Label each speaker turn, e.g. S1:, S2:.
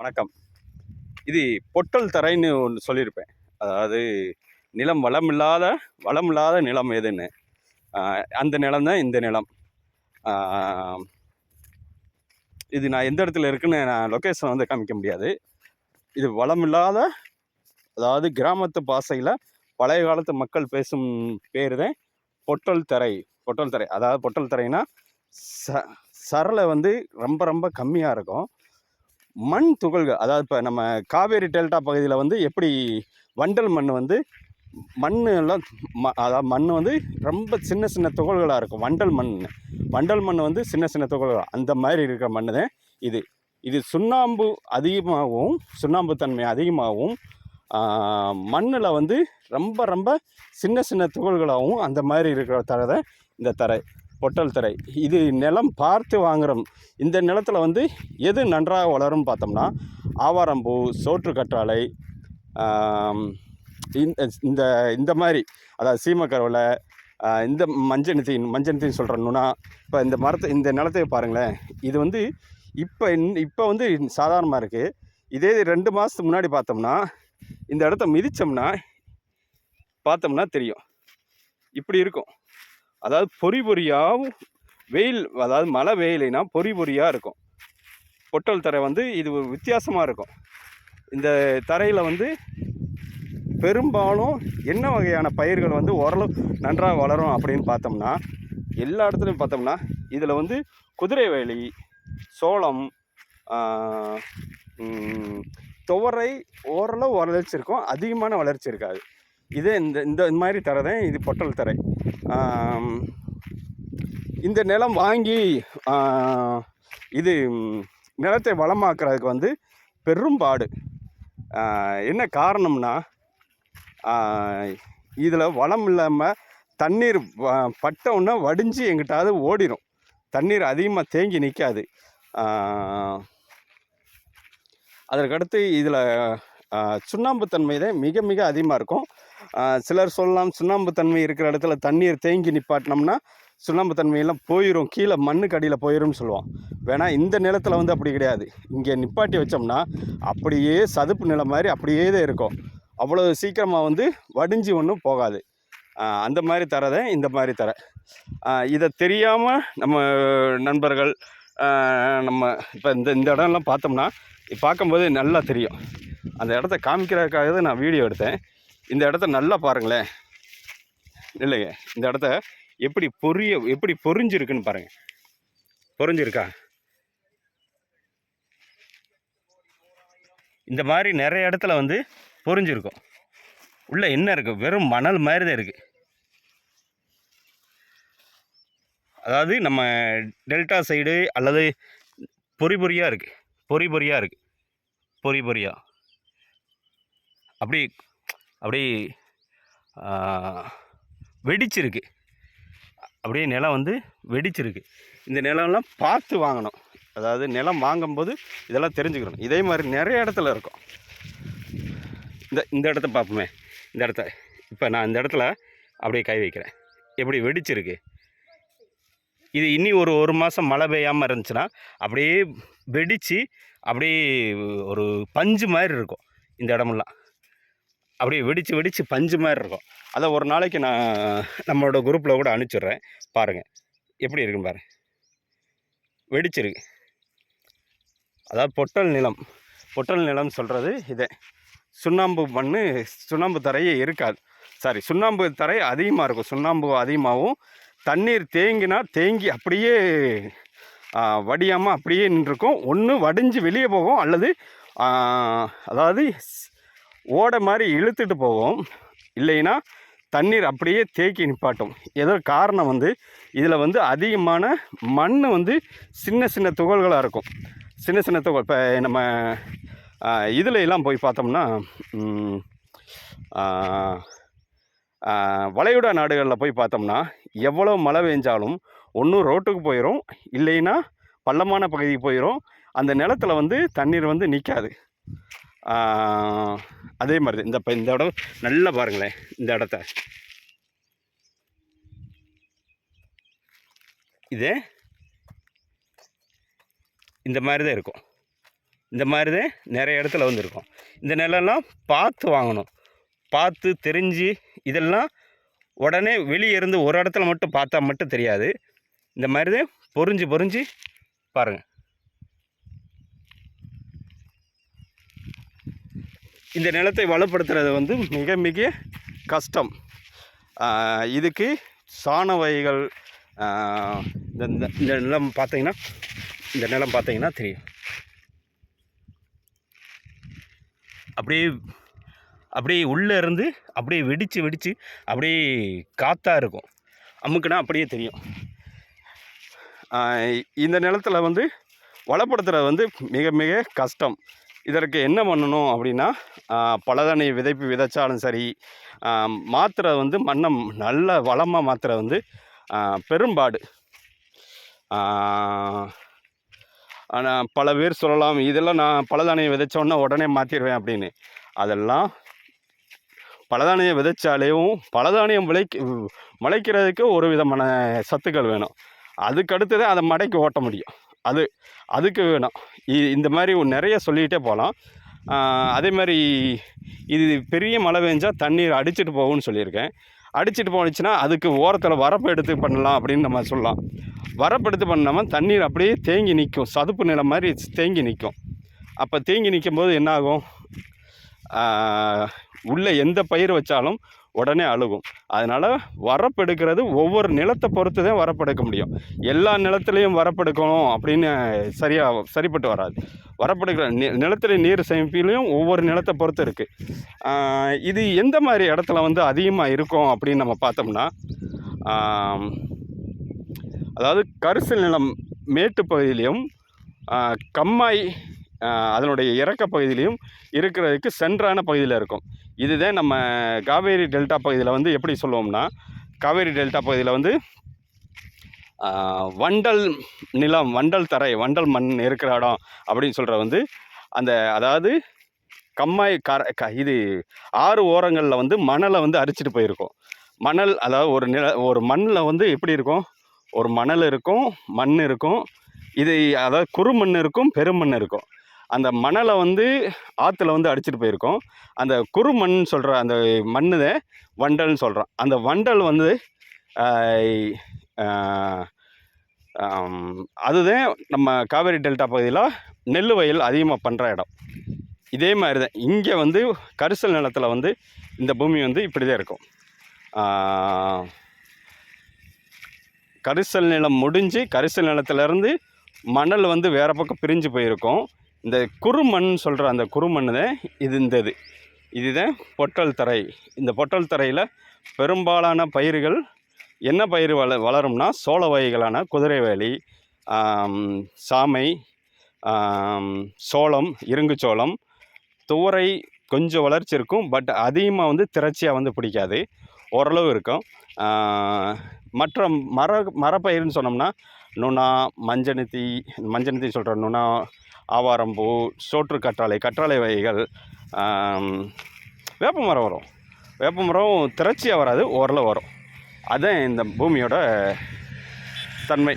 S1: வணக்கம். இது பொட்டல் தரைன்னு ஒன்று சொல்லியிருப்பேன். அதாவது நிலம் வளமில்லாத வளமில்லாத நிலம் எதுன்னு. அந்த நிலம் தான் இந்த நிலம். இது நான் எந்த இடத்துல இருக்குன்னு நான் லொக்கேஷன் வந்து காமிக்க முடியாது. இது வளமில்லாத அதாவது கிராமத்து பாசையில் பழைய காலத்து மக்கள் பேசும் பேர் தான் பொட்டல் தரை. பொட்டல் தரை. அதாவது பொட்டல் தரைனா ச சரளை வந்து ரொம்ப ரொம்ப கம்மியாக இருக்கும். மண் துகள்கள் அதாவது இப்போ நம்ம காவேரி டெல்டா பகுதியில் வந்து எப்படி வண்டல் மண் வந்து மண் எல்லாம் ம அதாவது மண் வந்து ரொம்ப சின்ன சின்ன துகள்களாக இருக்கும் வண்டல் மண். வண்டல் மண் வந்து சின்ன சின்ன துகள்கள் அந்த மாதிரி இருக்கிற மண் தான் இது. இது சுண்ணாம்பு அதிகமாகவும் சுண்ணாம்பு தன்மை அதிகமாகவும் மண்ணில் வந்து ரொம்ப ரொம்ப சின்ன சின்ன துகள்களாகவும் அந்த மாதிரி இருக்கிற தரை தான் இந்த தரை. பொட்டல் தரை. இது நிலம் பார்த்து வாங்குறோம். இந்த நிலத்தில் வந்து எது நன்றாக வளரும் பார்த்தோம்னா ஆவாரம்பூ சோற்று கற்றாழை இந்த இந்த இந்த மாதிரி அதாவது சீமக்கரவலை இந்த மஞ்சனத்தின் மஞ்சனத்தின் சொல்கிற இப்போ இந்த மரத்தை இந்த நிலத்தை பாருங்களேன். இது வந்து இப்போ இப்போ வந்து சாதாரணமாக இருக்குது இதே ரெண்டு மாதத்துக்கு முன்னாடி பார்த்தோம்னா இந்த இடத்த மிதித்தோம்னா பார்த்தோம்னா தெரியும். இப்படி இருக்கும். அதாவது பொறி பொறியாகவும் வெயில் அதாவது மழை வெயிலைனா பொறி பொறியாக இருக்கும். பொட்டல் தரை வந்து இது ஒரு வித்தியாசமாக இருக்கும். இந்த தரையில் வந்து பெரும்பாலும் என்ன வகையான பயிர்கள் வந்து ஓரளவு நன்றாக வளரும் அப்படின்னு பார்த்தோம்னா எல்லா இடத்துலையும் பார்த்தோம்னா இதில் வந்து குதிரைவேலி சோளம் துவரை ஓரளவு வளர்ச்சி இருக்கும் அதிகமான வளர்ச்சி இருக்காது. இதே இந்த இந்த இந்த மாதிரி தரை தான் இது பொட்டல் தரை. இந்த நிலம் வாங்கி இது நிலத்தை வளமாக்குறதுக்கு வந்து பெரும்பாடு என்ன காரணம்னா இதில் வளம் இல்லாமல் தண்ணீர் பட்டவுன்னா வடிஞ்சு எங்கிட்டாவது ஓடிடும் தண்ணீர் அதிகமாக தேங்கி நிற்காது அதற்கடுத்து இதில் சுண்ணாம்புத்தன்மை தான் மிக மிக அதிகமாக இருக்கும். சிலர் சொல்லலாம் சுண்ணாம்புத்தன்மை இருக்கிற இடத்துல தண்ணீர் தேங்கி நிப்பாட்டினோம்னா சுண்ணாம்புத்தன்மையெல்லாம் போயிடும் கீழே மண்ணுக்கு அடியில் போயிடும்னு சொல்லுவோம் வேணால் இந்த நிலத்தில் வந்து அப்படி கிடையாது. இங்கே நிப்பாட்டி வச்சோம்னா அப்படியே சதுப்பு நிலம் மாதிரி அப்படியே தான் இருக்கும். அவ்வளோ சீக்கிரமாக வந்து வடிஞ்சு ஒன்றும் போகாது. அந்த மாதிரி தரதை இந்த மாதிரி தர. இதை தெரியாமல் நம்ம நண்பர்கள் நம்ம இப்போ இந்த இந்த இடம்லாம் பார்த்தோம்னா பார்க்கும்போது நல்லா தெரியும். அந்த இடத்த காமிக்கிறதுக்காக தான் நான் வீடியோ எடுத்தேன். இந்த இடத்த நல்லா பாருங்களேன். இல்லைங்க இந்த இடத்த எப்படி பொரிய எப்படி பொறிஞ்சிருக்குன்னு பாருங்கள் பொரிஞ்சிருக்கா? இந்த மாதிரி நிறைய இடத்துல வந்து பொறிஞ்சிருக்கும் உள்ளே என்ன இருக்குது வெறும் மணல் மாதிரி தான் இருக்குது அதாவது நம்ம டெல்டா சைடு அல்லது பொறி பொறியாக இருக்குது பொறி பொறியாக இருக்குது பொறி பொறியா. அப்படி அப்படி வெடிச்சிருக்கு. அப்படியே நிலம் வந்து வெடிச்சிருக்கு. இந்த நிலம்லாம் பார்த்து வாங்கணும். அதாவது நிலம் வாங்கும்போது இதெல்லாம் தெரிஞ்சுக்கணும். இதே மாதிரி நிறைய இடத்துல இருக்கும். இந்த இந்த இடத்த பார்ப்போமே. இந்த இடத்த இப்போ நான் இந்த இடத்துல அப்படியே கை வைக்கிறேன். எப்படி வெடிச்சிருக்கு? இது இனி ஒரு ஒரு மாதம் மழை பெய்யாமல் இருந்துச்சுன்னா அப்படியே வெடித்து அப்படியே ஒரு பஞ்சு மாதிரி இருக்கும். இந்த இடமெல்லாம். அப்படியே வெடித்து வெடித்து பஞ்சு மாதிரி இருக்கும். அதை ஒரு நாளைக்கு நான் நம்மளோட குரூப்பில் கூட அனுப்பிச்சிட்றேன். பாருங்கள் எப்படி இருக்குன்னு பாருங்க வெடிச்சிருக்கு. அதாவது பொட்டல் நிலம். பொட்டல் நிலம் சொல்கிறது இதே. சுண்ணாம்பு மண் சுண்ணாம்பு தரையே இருக்காது. சாரி சுண்ணாம்பு தரை அதிகமாக இருக்கும். சுண்ணாம்பு அதிகமாகவும் தண்ணீர் தேங்கினா தேங்கி அப்படியே வடியாமல் அப்படியே நின்றுருக்கும் ஒன்று வடிஞ்சு வெளியே போகும். அல்லது அதாவது ஓடை மாதிரி இழுத்துட்டு போகும் இல்லைன்னா தண்ணீர் அப்படியே தேக்கி நிப்பாட்டும். ஏதோ காரணம் வந்து இதில் வந்து அதிகமான மண் வந்து சின்ன சின்ன துகள்களாக இருக்கும். சின்ன சின்ன துகள் இப்போ நம்ம இதில் எல்லாம் போய் பார்த்தோம்னா வளைகுடா நாடுகளில் போய் பார்த்தோம்னா எவ்வளோ மழை பெஞ்சாலும் ஒன்றும் ரோட்டுக்கு போயிடும் இல்லைன்னா பள்ளமான பகுதிக்கு போயிடும் அந்த நிலத்துல வந்து தண்ணீர் வந்து நிற்காது அதே மாதிரி தான். இந்த இப்போ இந்த இடம் நல்லா பாருங்களேன் இந்த இடத்த. இது இந்த மாதிரி தான் இருக்கும். இந்த மாதிரி தான் நிறைய இடத்துல வந்து இருக்கும் இந்த நிலம்லாம் பார்த்து வாங்கணும். பார்த்து தெரிஞ்சு இதெல்லாம் உடனே வெளியே இருந்து ஒரு இடத்துல மட்டும் பார்த்தா மட்டும் தெரியாது. இந்த மாதிரி தான் பொறிஞ்சு பொறிஞ்சு பாருங்கள் இந்த நிலத்தை வளப்படுத்துறது வந்து மிக மிக கஷ்டம். இதுக்கு சாண வகைகள் இந்த இந்த- இந்த நிலம் பார்த்தீங்கன்னா இந்த நிலம் பார்த்தீங்கன்னா தெரியும். அப்படியே அப்படியே உள்ளே இருந்து அப்படியே வெடித்து வெடித்து அப்படியே காற்றாக இருக்கும். அமுக்குனா அப்படியே தெரியும். இந்த நிலத்தில் வந்து வளப்படுத்துறது வந்து மிக மிக கஷ்டம். இதற்கு என்ன பண்ணணும் அப்படின்னா பலதனை விதைப்பு விதைச்சாலும் சரி மாத்திரை வந்து மண்ணை நல்ல வளமாக மாத்திரை வந்து பெரும்பாடு. ஆனால் பல பேர் சொல்லலாம் இதெல்லாம் நான் பலதானியம் விதைச்சோன்னா உடனே மாற்றிடுவேன் அப்படின்னு. அதெல்லாம் பலதானியம் விதைச்சாலேயும் பலதானியம் விளைக்க முளைக்கிறதுக்கு ஒரு விதமான சத்துக்கள் வேணும். அதுக்கு அடுத்தது அதை மடைக்கு ஓட்ட முடியும். அது அதுக்கு வேணும் இது இந்த மாதிரி நிறைய சொல்லிகிட்டே போகலாம் அதே மாதிரி இது பெரிய மழை பெஞ்சால் தண்ணீர் அடிச்சிட்டு போகும்னு சொல்லியிருக்கேன். அடிச்சிட்டு போனுச்சுன்னா அதுக்கு ஓரத்தில் வரப்பு எடுத்து பண்ணலாம் அப்படின்னு நம்ம சொல்லலாம். வரப்பு எடுத்து பண்ணாமல் தண்ணீர் அப்படியே தேங்கி நிற்கும் சதுப்பு நிலம் மாதிரி தேங்கி நிற்கும் அப்போ தேங்கி நிற்கும் போது என்ன ஆகும் உள்ளே எந்த பயிர் வச்சாலும் உடனே அழுகும். அதனால் வரப்பெடுக்கிறது ஒவ்வொரு நிலத்தை பொறுத்து தான் வரப்பெடுக்க முடியும். எல்லா நிலத்துலேயும் வரப்பெடுக்கணும் அப்படின்னு சரியாக சரிப்பட்டு வராது. வரப்பெடுக்கிற நி நிலத்தடி நீர் சேமிப்பிலையும் ஒவ்வொரு நிலத்தை பொறுத்து இருக்குது இது எந்த மாதிரி இடத்துல வந்து அதிகமாக இருக்கும் அப்படின்னு நம்ம பார்த்தோம்னா அதாவது கரிசல் நிலம் மேட்டு பகுதியிலையும் கம்மாய் அதனுடைய இறக்க பகுதியிலையும் இருக்கிறதுக்கு சென்றான பகுதியில் இருக்கும். இதுதான் நம்ம காவேரி டெல்டா பகுதியில் வந்து எப்படி சொல்லுவோம்னா காவேரி டெல்டா பகுதியில் வந்து வண்டல் நிலம் வண்டல் தரை வண்டல் மண் இருக்கிற இடம் அப்படின்னு சொல்கிற வந்து அந்த அதாவது கம்மாய் கர க இது ஆறு ஓரங்களில் வந்து மணலை வந்து அரிச்சிட்டு போயிருக்கும். மணல் அதாவது ஒரு நில ஒரு மண்ணில் வந்து எப்படி இருக்கும்? ஒரு மணல் இருக்கும் மண் இருக்கும். இது அதாவது குறுமண் இருக்கும் பெருமண் இருக்கும். அந்த மணலை வந்து ஆற்றுல வந்து அடிச்சிட்டு போயிருக்கோம். அந்த குறுமண் சொல்கிற அந்த மண்ணு தான் வண்டல்னு சொல்கிறோம் அந்த வண்டல் வந்து அதுதான் நம்ம காவேரி டெல்டா பகுதியில் நெல் வயல் அதிகமாக பண்ணுற இடம். இதே மாதிரி தான் இங்கே வந்து கரிசல் நிலத்தில் வந்து இந்த பூமி வந்து இப்படி தான் இருக்கும் கரிசல் நிலம் முடிஞ்சு கரிசல் நிலத்துலேருந்து மணல் வந்து வேறு பக்கம் பிரிஞ்சு போயிருக்கும். இந்த குறுமண் சொல்கிற அந்த குறுமண் தான் இது இருந்தது. இதுதான் பொட்டல் தரை. இந்த பொட்டல் தரையில் பெரும்பாலான பயிர்கள் என்ன பயிர் வள வளரும்னா சோள வகைகளான குதிரைவேலி சாமை சோளம் இருங்கு சோளம் துவரை கொஞ்சம் வளர்ச்சி இருக்கும் பட் அதிகமாக வந்து திரட்சியாக வந்து பிடிக்காது. ஓரளவு இருக்கும். மற்ற மர மரப்பயிர்னு சொன்னோம்னா நுணா மஞ்சனத்தி மஞ்சனத்தி சொல்கிற நுணா ஆவாரம்பூ சோற்று கற்றாழை கற்றாழை வகைகள் வேப்பமரம் வேப்ப மரம் வரும். வேப்ப மரம் திரட்சியாக வராது ஓரளவு வரும். அதுதான் இந்த பூமியோட தன்மை.